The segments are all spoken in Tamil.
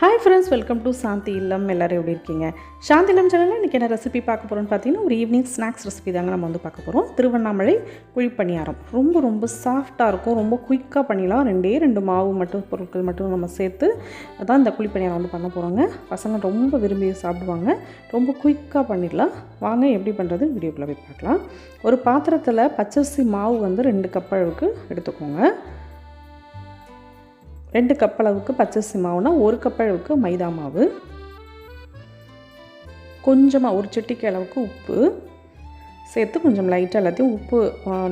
Hi friends welcome to Shanthi Illam எல்லோரும் எப்படி இருக்கீங்க? சாந்தி இல்லம் சேனலில் இன்றைக்கி என்ன ரெசிபி பார்க்க போகிறோன்னு பார்த்தீங்கன்னா ஒரு ஈவினிங் ஸ்நாக்ஸ் ரெசிபி தாங்க நம்ம வந்து பார்க்க போகிறோம் திருவண்ணாமலை குழிப்பணியாரம் ரொம்ப ரொம்ப சாஃப்டாக இருக்கும். ரொம்ப குயிக்காக பண்ணிடலாம். ரெண்டே ரெண்டு மாவு மட்டும் பொருட்கள் மட்டும் நம்ம சேர்த்து தான் இந்த குழிப்பணியாரம் வந்து பண்ண போகிறோங்க பசங்க ரொம்ப விரும்பி சாப்பிடுவாங்க. ரொம்ப குயிக்காக பண்ணிடலாம். வாங்க எப்படி பண்ணுறது வீடியோக்குள்ளே போய் பார்க்கலாம். ஒரு பாத்திரத்தில் பச்சரிசி மாவு வந்து ரெண்டு கப் அளவுக்கு எடுத்துக்கோங்க. ரெண்டு கப் அளவுக்கு பச்சரிசி மாவுனா ஒரு கப் அளவுக்கு மைதா மாவு. கொஞ்சமாக ஒரு சிட்டிக்கு அளவுக்கு உப்பு. சேர்த்து கொஞ்சம் லைட்டாக எல்லாத்தையும் உப்பு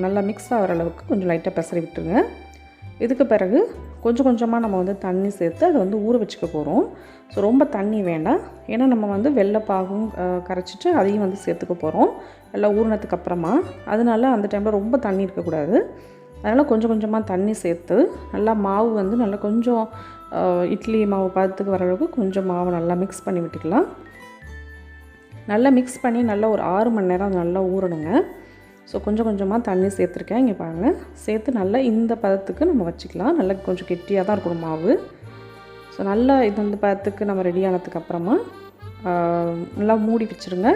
நல்லா மிக்ஸ் ஆகிற அளவுக்கு கொஞ்சம் லைட்டாக பெசரி விட்டுருங்க. இதுக்கு பிறகு கொஞ்சம் கொஞ்சமாக நம்ம வந்து தண்ணி சேர்த்து அதை வந்து ஊற வச்சுக்க போகிறோம் ஸோ ரொம்ப தண்ணி வேண்டாம். ஏன்னா நம்ம வந்து வெள்ளைப்பாகும் கரைச்சிட்டு அதையும் வந்து சேர்த்துக்க போகிறோம் எல்லாம் ஊறினதுக்கு அப்புறமா. அதனால அந்த டைமில் ரொம்ப தண்ணி இருக்கக்கூடாது. அதனால் கொஞ்சம் கொஞ்சமாக தண்ணி சேர்த்து நல்லா மாவு வந்து நல்லா கொஞ்சம் இட்லி மாவு பதத்துக்கு வர அளவுக்கு கொஞ்சம் மாவு நல்லா மிக்ஸ் பண்ணி விட்டுக்கலாம். நல்லா மிக்ஸ் பண்ணி நல்லா ஒரு ஆறு மணி நேரம் நல்லா ஊறணுங்க. ஸோ கொஞ்சம் கொஞ்சமாக தண்ணி சேர்த்துருக்கேன். இங்கே பாருங்கள் சேர்த்து நல்லா இந்த பதத்துக்கு நம்ம வச்சுக்கலாம். நல்லா கொஞ்சம் கெட்டியாக தான் இருக்கணும் மாவு. ஸோ நல்லா இது வந்து பதத்துக்கு நம்ம ரெடி ஆனதுக்கு அப்புறமா நல்லா மூடி வச்சுருங்க.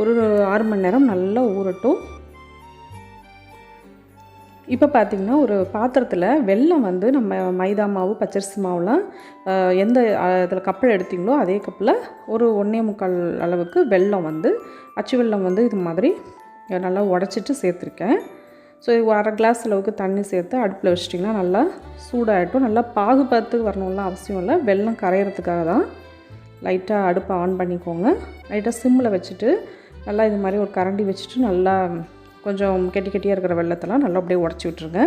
ஒரு ஆறு மணி நேரம் நல்லா ஊறட்டும். இப்போ பார்த்திங்கன்னா ஒரு பாத்திரத்தில் வெல்லம் வந்து நம்ம மைதா மாவு பச்சரிசி மாவுலாம் எந்த இதில் கப்பில் எடுத்திங்களோ அதே கப்பில் ஒரு ஒன்றே முக்கால் அளவுக்கு வெல்லம் வந்து அச்சு வெல்லம் வந்து இது மாதிரி நல்லா உடச்சிட்டு சேர்த்துருக்கேன். ஸோ இது அரை கிளாஸ் அளவுக்கு தண்ணி சேர்த்து அடுப்பில் வச்சிட்டிங்கன்னா நல்லா சூடாகிட்டும். நல்லா பாகுபத்துக்கு வரணும்லாம் அவசியம் இல்லை. வெல்லம் கரையிறதுக்காக தான். லைட்டாக அடுப்பை ஆன் பண்ணிக்கோங்க. லைட்டாக சிம்மில் வச்சுட்டு நல்லா இது மாதிரி ஒரு கரண்டி வச்சுட்டு நல்லா கொஞ்சம் கெட்டி கெட்டியாக இருக்கிற வெள்ளத்தெல்லாம் நல்லா அப்படியே உடச்சி விட்ருங்க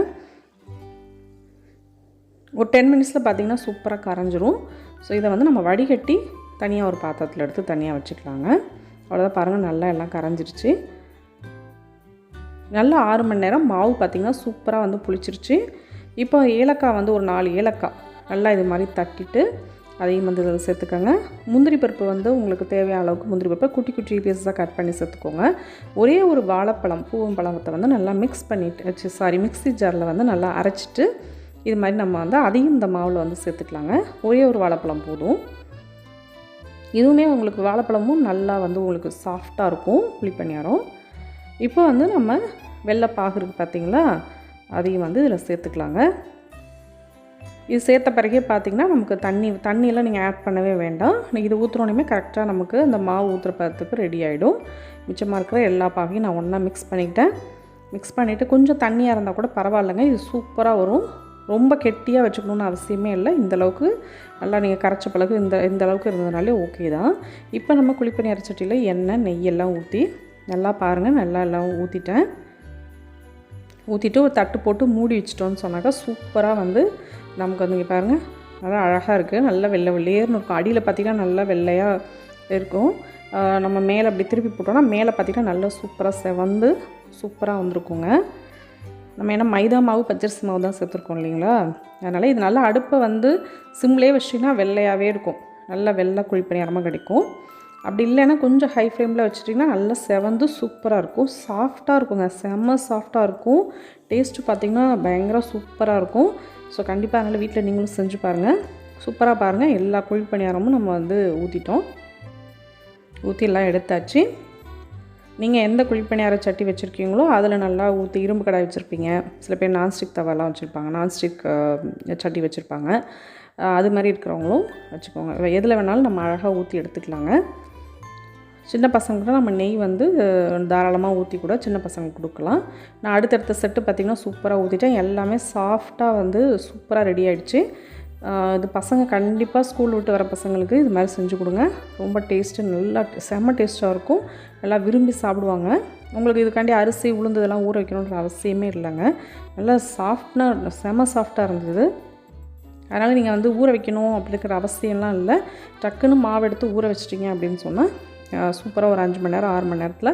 ஒரு டென் மினிட்ஸில் பார்த்திங்கன்னா சூப்பராக கரைஞ்சிரும். ஸோ இதை வந்து நம்ம வடிகட்டி தனியாக ஒரு பாத்திரத்தில் எடுத்து தனியாக வச்சுக்கலாங்க. அவ்வளோதான் பாருங்கள் நல்லா எல்லாம் கரைஞ்சிருச்சு. நல்லா ஆறு மணி நேரம் மாவு பார்த்திங்கன்னா சூப்பராக வந்து புளிச்சிருச்சு. இப்போ ஏலக்காய் வந்து ஒரு நாலு ஏலக்காய் நல்லா இது மாதிரி தட்டிட்டு அதையும் வந்து இதில் சேர்த்துக்கோங்க. முந்திரி பருப்பு வந்து உங்களுக்கு தேவையான அளவுக்கு முந்திரி பருப்பை குட்டி குட்டி பீஸஸாக கட் பண்ணி சேர்த்துக்கோங்க. ஒரே ஒரு வாழைப்பழம் பூவம்பழத்தை வந்து நல்லா மிக்ஸ் பண்ணிட்டு சாரி மிக்ஸி ஜாரில் வந்து நல்லா அரைச்சிட்டு இது மாதிரி நம்ம வந்து அதையும் இந்த மாவில் வந்து சேர்த்துக்கலாங்க. ஒரே ஒரு வாழைப்பழம் போதும். இதுவுமே உங்களுக்கு வாழைப்பழமும் நல்லா வந்து உங்களுக்கு சாஃப்டாக இருக்கும் புளி பணியாரம். இப்போ வந்து நம்ம வெள்ளைப்பாகு இருக்குது பார்த்தீங்களா அதையும் வந்து இதில் சேர்த்துக்கலாங்க. இது சேர்த்த பிறகே பார்த்தீங்கன்னா நமக்கு தண்ணி தண்ணியெல்லாம் நீங்கள் ஆட் பண்ணவே வேண்டாம். நீங்கள் இது ஊற்றுறோனையுமே கரெக்டாக நமக்கு அந்த மாவு ஊற்றுற பதத்துக்கு ரெடி ஆகிடும் மிச்சமாக இருக்கிற எல்லா பாகையும் நான் ஒன்றா மிக்ஸ் பண்ணிக்கிட்டேன். மிக்ஸ் பண்ணிவிட்டு கொஞ்சம் தண்ணியாக இருந்தால் கூட பரவாயில்லைங்க. இது சூப்பராக வரும். ரொம்ப கெட்டியாக வச்சுக்கணுன்னு அவசியமே இல்லை. இந்த அளவுக்கு நல்லா நீங்கள் கரைச்ச பிறகு இந்த இந்த அளவுக்கு இருந்ததுனாலே ஓகே தான். இப்போ நம்ம குழிப்பணி அரைச்சட்டியில் எண்ணெய் நெய் எல்லாம் ஊற்றி நல்லா பாருங்கள் நல்லா எல்லாம் ஊற்றிட்டேன் ஊற்றிட்டு ஒரு தட்டு போட்டு மூடி வச்சிட்டோன்னு சொன்னாக்கா சூப்பராக வந்து நமக்கு வந்து இங்கே பாருங்கள் நல்லா அழகாக இருக்குது நல்லா வெள்ளை வெள்ளையர்னு இருக்கும். அடியில் பார்த்திங்கன்னா நல்லா வெள்ளையாக இருக்கும். நம்ம மேலே அப்படி திருப்பி போட்டோம்னா மேலே பார்த்திங்கன்னா நல்லா சூப்பராக செவந்து சூப்பராக வந்திருக்குங்க. நம்ம ஏன்னா மைதா மாவு பச்சரிசி மாவு தான் சேர்த்துருக்கோம் இல்லைங்களா? அதனால் இது நல்லா அடுப்பை வந்து சிம்லேயே வச்சிங்கன்னா வெள்ளையாகவே இருக்கும். நல்லா வெள்ளை குழிப்பணியாரமாக கிடைக்கும். அப்படி இல்லைன்னா கொஞ்சம் ஹை ஃப்ளேமில் வச்சுட்டிங்கன்னா நல்லா செவந்து சூப்பராக இருக்கும். சாஃப்டாக இருக்குங்க. செம்ம சாஃப்டாக இருக்கும். டேஸ்ட்டு பார்த்திங்கன்னா பயங்கர சூப்பராக இருக்கும். ஸோ கண்டிப்பாக அதனால் வீட்டில் நீங்களும் செஞ்சு பாருங்கள் சூப்பராக பாருங்கள் எல்லா குழிப்பணியாரமும் நம்ம வந்து ஊற்றிட்டோம் ஊற்றி எல்லாம் எடுத்தாச்சு. நீங்கள் எந்த குழிப்பணியார சட்டி வச்சுருக்கீங்களோ அதில் நல்லா ஊற்றி இரும்பு கடாய் வச்சுருப்பீங்க. சில பேர் நான்ஸ்டிக் தவாலாம் வச்சுருப்பாங்க. நான்ஸ்டிக் சட்டி வச்சுருப்பாங்க. அது மாதிரி இருக்கிறவங்களும் வச்சுக்கோங்க. எதில் வேணாலும் நம்ம அழகாக ஊற்றி எடுத்துக்கலாங்க. சின்ன பசங்களுக்கு நம்ம நெய் வந்து தாராளமாக ஊற்றி கூட சின்ன பசங்களுக்கு கொடுக்கலாம். நான் அடுத்தடுத்த செட்டு பார்த்திங்கன்னா சூப்பராக ஊற்றிட்டேன் எல்லாமே சாஃப்டாக வந்து சூப்பராக ரெடி ஆகிடுச்சு இது பசங்க கண்டிப்பாக ஸ்கூல் விட்டு வர பசங்களுக்கு இது மாதிரி செஞ்சு கொடுங்க. ரொம்ப டேஸ்ட்டு நல்லா செம்ம டேஸ்ட்டாக இருக்கும். நல்லா விரும்பி சாப்பிடுவாங்க. உங்களுக்கு இதுக்காண்டி அரிசி உளுந்து இதெல்லாம் ஊற வைக்கணுன்ற அவசியமே இல்லைங்க. நல்லா சாஃப்ட்னா செம்ம சாஃப்டாக இருந்தது. அதனால் நீங்கள் வந்து ஊற வைக்கணும் அப்படிங்கிற அவசியம்லாம் இல்லை. டக்குன்னு மாவு எடுத்து ஊற வச்சிட்டிங்க அப்படின்னு சொன்னால் சூப்பராக ஒரு அஞ்சு மணி நேரம் ஆறு மணி நேரத்தில்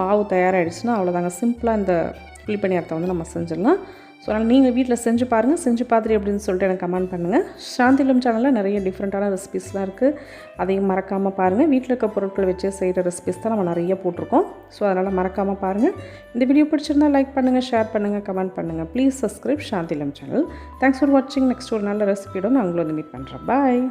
மாவு தயாராகிடுச்சுன்னா அவ்வளோதாங்க சிம்பிளாக இந்த புளிப்பணியாரத்தை வந்து நம்ம செஞ்சிடலாம். ஸோ அதனால் நீங்கள் வீட்டில் செஞ்சு பாருங்கள் செஞ்சு பார்த்துட்டு அப்படின்னு சொல்லிட்டு எனக்கு கமெண்ட் பண்ணுங்கள் சாந்திலம் சேனலில் நிறைய டிஃப்ரெண்ட்டான ரெசிபிஸ்லாம் இருக்குது அதையும் மறக்காமல் பாருங்கள் வீட்டில் இருக்க பொருட்களை வச்சு செய்கிற ரெசிபிஸ் தான் நம்ம நிறைய போட்டிருக்கோம். ஸோ அதனால் மறக்காமல் பாருங்கள் இந்த வீடியோ பிடிச்சிருந்தா லைக் பண்ணுங்கள் ஷேர் பண்ணுங்கள் கமெண்ட் பண்ணுங்கள் please subscribe Shanthillam channel thanks for வாட்சிங் நெக்ஸ்ட் ஒரு நல்ல ரெசிபியோட நான் உங்களை வந்து மீட் பண்ணுறேன் பாய்